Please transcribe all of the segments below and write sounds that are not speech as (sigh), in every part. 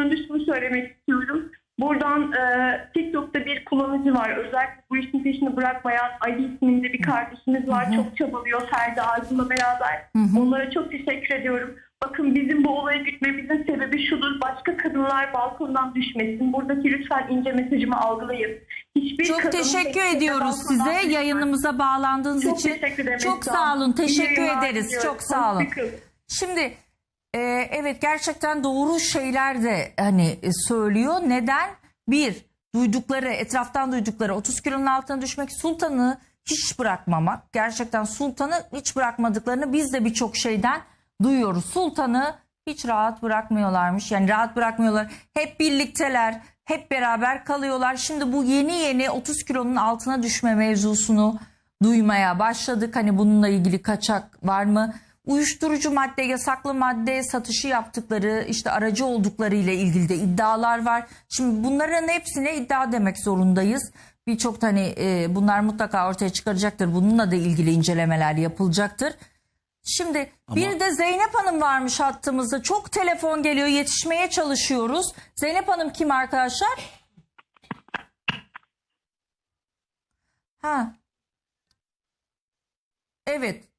önünde şunu söylemek istiyorum. Buradan e, TikTok'ta bir kullanıcı var. Özellikle bu işin peşini bırakmayan Ali isminde bir kardeşimiz var. Çok çabalıyor Ferdi Aydın'la beraber. Onlara çok teşekkür ediyorum. Bakın bizim bu olayı gütmemizin sebebi şudur. Başka kadınlar balkondan düşmesin. Buradaki lütfen ince mesajımı algılayın. Hiçbir Çok teşekkür ediyoruz size düşmez. yayınımıza bağlandığınız Çok için. teşekkür ederim. Çok sağ olun. Teşekkür ederiz. Çok sağ olun. Şimdi e, evet gerçekten doğru şeyler de hani e, söylüyor. Neden? Bir, duydukları, etraftan duydukları 30 kilonun altına düşmek, sultanı hiç bırakmamak. Gerçekten sultanı hiç bırakmadıklarını biz de birçok şeyden duyuyoruz. Sultanı hiç rahat bırakmıyorlarmış. Yani rahat bırakmıyorlar. Hep birlikteler, hep beraber kalıyorlar. Şimdi bu yeni yeni 30 kilonun altına düşme mevzusunu duymaya başladık. Hani bununla ilgili kaçak var mı? Uyuşturucu madde, yasaklı madde satışı yaptıkları, işte aracı oldukları ile ilgili de iddialar var. Şimdi bunların hepsine iddia demek zorundayız. Birçok hani e, bunlar mutlaka ortaya çıkaracaktır. Bununla da ilgili incelemeler yapılacaktır. Şimdi bir de Zeynep Hanım varmış hattımızda. Çok telefon geliyor. Yetişmeye çalışıyoruz. Zeynep Hanım kim arkadaşlar? Ha. Evet.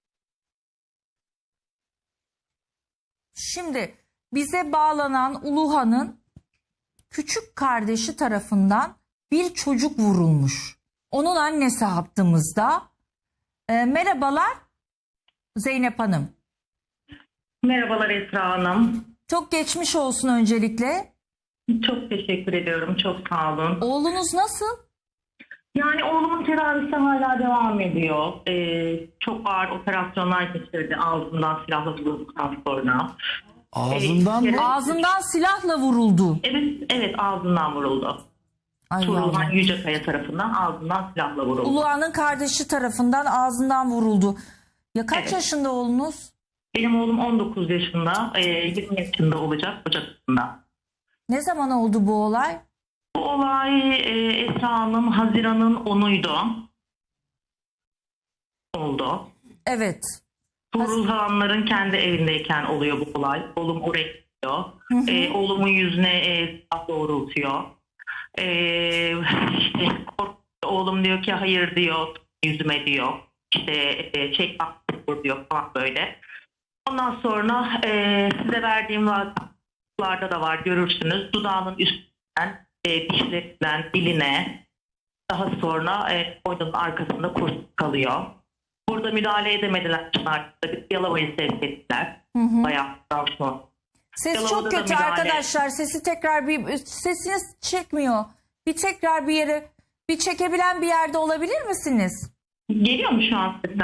Şimdi bize bağlanan Uluhan'ın küçük kardeşi tarafından bir çocuk vurulmuş. Onun annesi hattımızda. E, merhabalar Zeynep Hanım. Merhabalar Esra Hanım. Çok geçmiş olsun öncelikle. Çok teşekkür ediyorum. Çok sağ olun. Oğlunuz nasıl? Yani oğlumun tedavisi hala devam ediyor. Ee, çok ağır operasyonlar geçirdi ağzından silahla vurulduktan sonra. Ağzından Evet. mı? Ağzından silahla vuruldu. Evet, evet ağzından vuruldu. Ay Tuğrulhan yavrum. Yücekaya tarafından ağzından silahla vuruldu. Uluhan'ın kardeşi tarafından ağzından vuruldu. Ya kaç Evet. yaşında oğlunuz? Benim oğlum 19 yaşında, e, 20 yaşında olacak Ocak ayında. Ne zaman oldu bu olay? Bu olay e, Esra Hanım Haziran'ın 10'uydu. Oldu. Evet. Tuğrulhanların kendi evindeyken oluyor bu olay. Oğlum oraya gidiyor. Ee, oğlumun yüzüne e, silah doğrultuyor. Ee, işte oğlum diyor ki hayır diyor yüzüme diyor. İşte e, çek bak vur diyor falan böyle. Ondan sonra e, size verdiğim vaatlarda da var görürsünüz. Dudağının üstünden e, dişlerinden diline daha sonra e, boynunun arkasında kurşun kalıyor. Burada müdahale edemediler Çınar'da. Bir Yalova'yı sevk ettiler. Bayağıdan sonra. Ses Yalova'da çok kötü müdahale. arkadaşlar. Sesi tekrar bir sesiniz çekmiyor. Bir tekrar bir yere bir çekebilen bir yerde olabilir misiniz? Geliyor mu şu an sesim?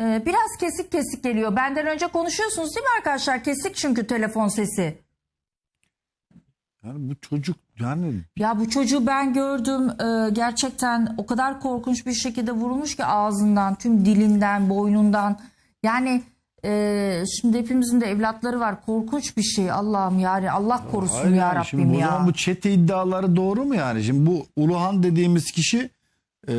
Ee, biraz kesik kesik geliyor. Benden önce konuşuyorsunuz değil mi arkadaşlar? Kesik çünkü telefon sesi. Yani bu çocuk yani Ya bu çocuğu ben gördüm. Ee, gerçekten o kadar korkunç bir şekilde vurulmuş ki ağzından, tüm dilinden, boynundan. Yani e, şimdi hepimizin de evlatları var. Korkunç bir şey Allah'ım yani Allah korusun Hayır ya yani şimdi Rabbim bu ya. zaman bu çete iddiaları doğru mu yani? Şimdi bu Uluhan dediğimiz kişi e,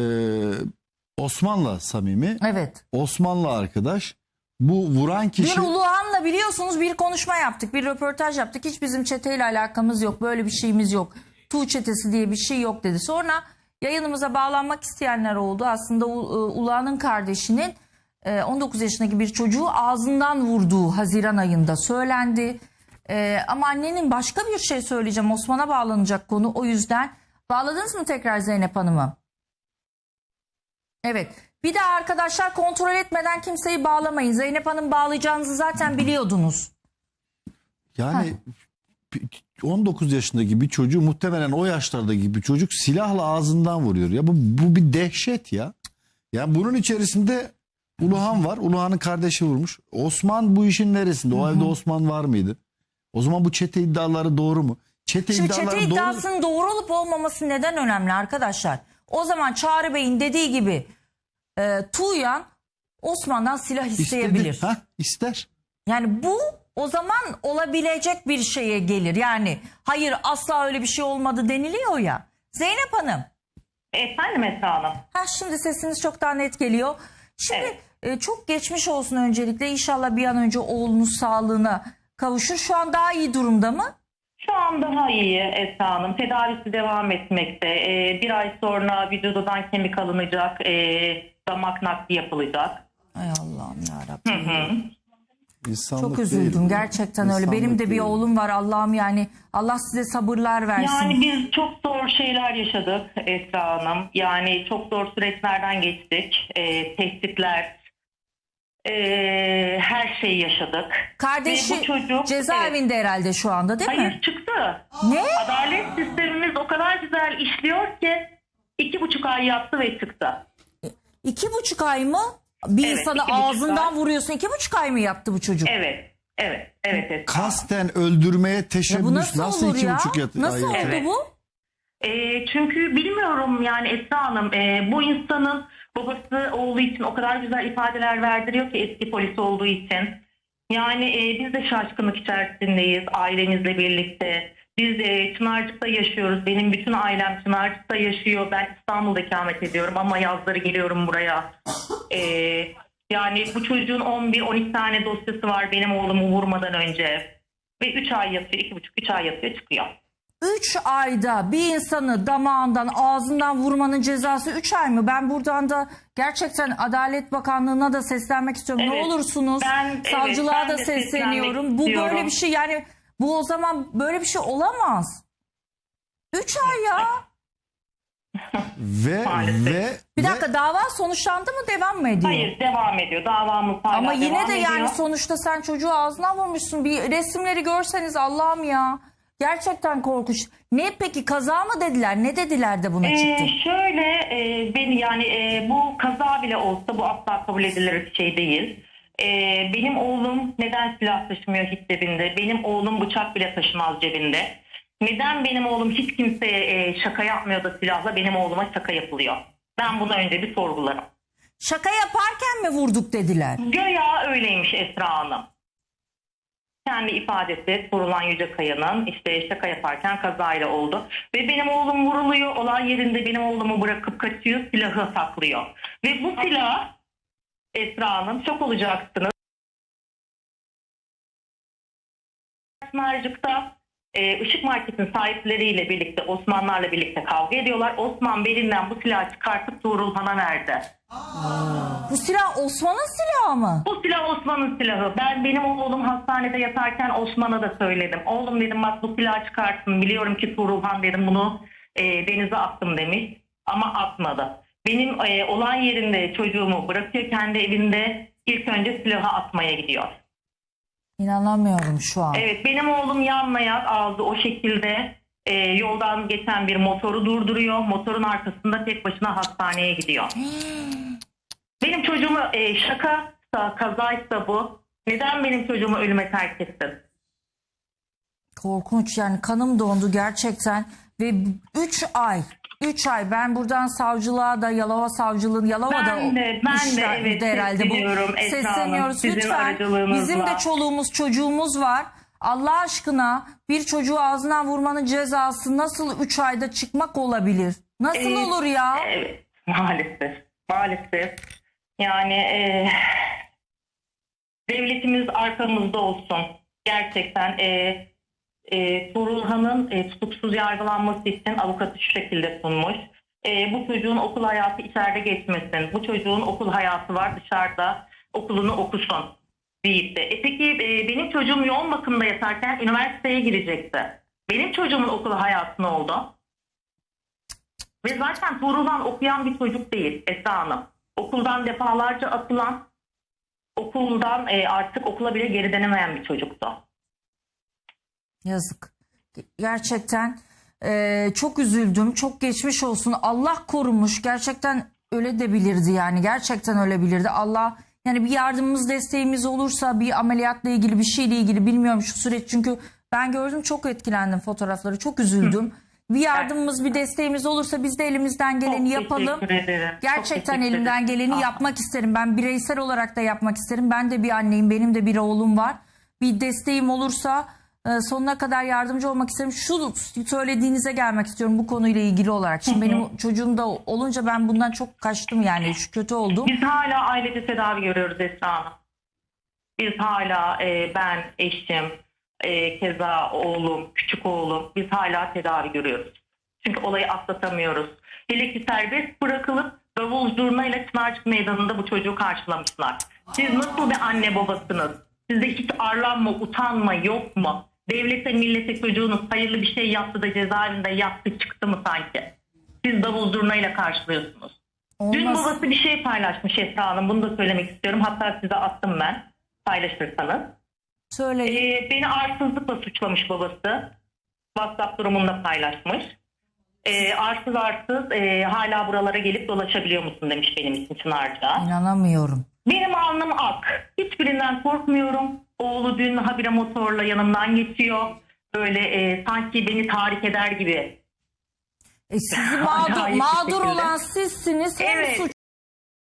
Osman'la samimi. Evet. Osmanlı arkadaş. Bu vuran kişi Bir Uluhan'la biliyorsunuz bir konuşma yaptık, bir röportaj yaptık. Hiç bizim çeteyle alakamız yok, böyle bir şeyimiz yok. Tuğ çetesi diye bir şey yok dedi. Sonra yayınımıza bağlanmak isteyenler oldu. Aslında e, Uluhan'ın kardeşinin e, 19 yaşındaki bir çocuğu ağzından vurduğu Haziran ayında söylendi. E, Ama annenin başka bir şey söyleyeceğim. Osman'a bağlanacak konu o yüzden. Bağladınız mı tekrar Zeynep Hanım'ı? Evet. Bir daha arkadaşlar kontrol etmeden kimseyi bağlamayın. Zeynep Hanım bağlayacağınızı zaten biliyordunuz. yani 19 yaşındaki bir çocuğu muhtemelen o yaşlardaki bir çocuk silahla ağzından vuruyor. Ya bu, bu bir dehşet ya. Yani bunun içerisinde Uluhan var. Uluhan'ın kardeşi vurmuş. Osman bu işin neresinde? O evde Osman var mıydı? O zaman bu çete iddiaları doğru mu? Çete Şimdi iddiaları çete doğru. iddiasının doğru olup olmaması neden önemli arkadaşlar? O zaman Çağrı Bey'in dediği gibi e, Tuğyan Osman'dan silah isteyebilir. İstedi. Ha, ister. Yani bu o zaman olabilecek bir şeye gelir. Yani hayır asla öyle bir şey olmadı deniliyor ya. Zeynep Hanım. Efendim Esra Hanım. Ha şimdi sesiniz çok daha net geliyor. Şimdi Evet. e, çok geçmiş olsun öncelikle. İnşallah bir an önce oğlunuz sağlığına kavuşur. Şu an daha iyi durumda mı? Şu an daha iyi Esra Hanım. Tedavisi devam etmekte. Ee, bir ay sonra vücududan kemik alınacak. ee, damak nakli yapılacak. Ay Allah'ım yarabbim. İnsanlık Çok değil. üzüldüm gerçekten öyle. Benim de bir değil. oğlum var Allah'ım yani Allah size sabırlar versin. Yani biz çok zor şeyler yaşadık Esra Hanım. Yani çok zor süreçlerden geçtik. Ee, tehditler, ee, her şeyi yaşadık. Kardeşi Ve bu çocuk- cezaevinde herhalde şu anda değil mi? Hayır çıktı. Ne? Adalet sistemimiz o kadar güzel işliyor ki iki buçuk ay yattı ve çıktı. İki buçuk ay mı? Bir Evet, iki buçuk ağzından ay. vuruyorsun. İki buçuk ay mı yattı bu çocuk? Evet, evet, evet. Esra. Kasten öldürmeye Ya teşebbüs bu nasıl, nasıl, olur iki ya? buçuk yat- Nasıl ay oldu yatar? Evet. bu? E, çünkü bilmiyorum yani Esra Hanım e, bu insanın babası olduğu için o kadar güzel ifadeler verdiriyor ki eski polis olduğu için. Yani e, biz de şaşkınlık içerisindeyiz ailemizle birlikte. Biz e, Çınarcık'ta yaşıyoruz. Benim bütün ailem Çınarcık'ta yaşıyor. Ben İstanbul'da ikamet ediyorum ama yazları geliyorum buraya. E, yani bu çocuğun 11-12 tane dosyası var benim oğlumu vurmadan önce. Ve 3 ay yatıyor, 2,5-3 ay yatıyor çıkıyor. Üç ayda bir insanı damağından ağzından vurmanın cezası üç ay mı? Ben buradan da gerçekten Adalet Bakanlığı'na da seslenmek istiyorum. Ne Evet, olursunuz ben- evet, savcılığa ben da sesleniyorum. Bu istiyorum. böyle bir şey yani bu o zaman böyle bir şey olamaz. Üç ay ya. Ve Maalesef. ve Bir ve- dakika dava sonuçlandı mı devam mı ediyor? Hayır devam ediyor. Davamız hala Ama yine devam de yani ediyor. sonuçta sen çocuğu ağzına vurmuşsun. Bir resimleri görseniz Allah'ım ya. Gerçekten korkunç. Ne peki kaza mı dediler? Ne dediler de buna Ee, çıktı? şöyle e, beni yani e, bu kaza bile olsa bu asla kabul edilir bir şey değil. E, benim oğlum neden silah taşımıyor hiç cebinde? Benim oğlum bıçak bile taşımaz cebinde. Neden benim oğlum hiç kimseye e, şaka yapmıyor da silahla benim oğluma şaka yapılıyor? Ben bunu önce bir sorgularım. Şaka yaparken mi vurduk dediler? Göya öyleymiş Esra Hanım. Kendi ifadesi Turulan Yücekaya'nın işte şaka yaparken kazayla oldu. Ve benim oğlum vuruluyor. Olay yerinde benim oğlumu bırakıp kaçıyor. Silahı saklıyor. Ve bu silah Esra Hanım çok olacaksınız. Pınarcık'ta e, Işık Market'in sahipleriyle birlikte Osmanlarla birlikte kavga ediyorlar. Osman belinden bu silahı çıkartıp Tuğrulhan'a verdi. Bu silah Osman'ın silahı mı? Bu silah Osman'ın silahı. Ben benim oğlum hastanede yatarken Osman'a da söyledim. Oğlum dedim bak bu silahı çıkarttım. Biliyorum ki Tuğrulhan dedim bunu e, denize attım demiş. Ama atmadı. Benim e, olan yerinde çocuğumu bırakıyor kendi evinde ilk önce silahı atmaya gidiyor. İnanamıyorum şu an. Evet benim oğlum yanlayak aldı o şekilde e, yoldan geçen bir motoru durduruyor. Motorun arkasında tek başına hastaneye gidiyor. (gasps) benim çocuğumu e, şakaysa kazaysa bu neden benim çocuğumu ölüme terk ettin? Korkunç yani kanım dondu gerçekten. Ve 3 ay 3 ay. Ben buradan savcılığa da Yalova savcılığın Yalova'da Ben de- ben de evet, herhalde. Bu Hanım, sesleniyoruz. sizin lütfen bizim de çoluğumuz çocuğumuz var. Allah aşkına bir çocuğu ağzından vurmanın cezası nasıl 3 ayda çıkmak olabilir? Nasıl Evet, olur ya? Evet maalesef maalesef. Yani e, devletimiz arkamızda olsun. Gerçekten e, e, Tuğrulhan'ın e, tutuksuz yargılanması için avukatı şu şekilde sunmuş. E, bu çocuğun okul hayatı içeride geçmesin. Bu çocuğun okul hayatı var dışarıda okulunu okusun deyip de. E peki e, benim çocuğum yoğun bakımda yatarken üniversiteye girecekti. Benim çocuğumun okul hayatı ne oldu? Ve zaten Tuğrulhan okuyan bir çocuk değil Esra Hanım. Okuldan defalarca atılan, okuldan e, artık okula bile geri dönemeyen bir çocuktu. Yazık. Gerçekten e, çok üzüldüm. Çok geçmiş olsun. Allah korumuş. Gerçekten öyle de bilirdi yani. Gerçekten öyle bilirdi. Allah yani bir yardımımız desteğimiz olursa bir ameliyatla ilgili bir şeyle ilgili bilmiyorum şu süreç çünkü ben gördüm çok etkilendim fotoğrafları. Çok üzüldüm. Bir yardımımız bir desteğimiz olursa biz de elimizden geleni Çok yapalım. Gerçekten elimden geleni Aa. yapmak isterim. Ben bireysel olarak da yapmak isterim. Ben de bir anneyim. Benim de bir oğlum var. Bir desteğim olursa sonuna kadar yardımcı olmak isterim. Şu söylediğinize gelmek istiyorum bu konuyla ilgili olarak. Şimdi benim çocuğum da olunca ben bundan çok kaçtım yani. Şu kötü oldum. Biz hala ailece tedavi görüyoruz Esra Hanım. Biz hala e, ben, eşim, e, keza oğlum, küçük oğlum biz hala tedavi görüyoruz. Çünkü olayı atlatamıyoruz. Hele ki serbest bırakılıp davul zurnayla Çınarcık Meydanı'nda bu çocuğu karşılamışlar. Siz nasıl bir anne babasınız? Sizde hiç arlanma, utanma yok mu? Devlete, millete çocuğunuz hayırlı bir şey yaptı da cezaevinde yattı çıktı mı sanki? Siz davul zurnayla karşılıyorsunuz. Dün Olmaz. babası bir şey paylaşmış Esra Hanım. Bunu da söylemek istiyorum. Hatta size attım ben paylaşırsanız. Söyleyin. Ee, beni arsızlıkla suçlamış babası. WhatsApp durumunda paylaşmış. Ee, arsız arsız e, hala buralara gelip dolaşabiliyor musun demiş benim için Çınarca. İnanamıyorum. Benim alnım ak. Hiçbirinden korkmuyorum. Oğlu dün habire motorla yanımdan geçiyor. Böyle e, sanki beni tahrik eder gibi. E (laughs) Acayip mağdur, bir mağdur şekilde. olan sizsiniz. Hem Evet,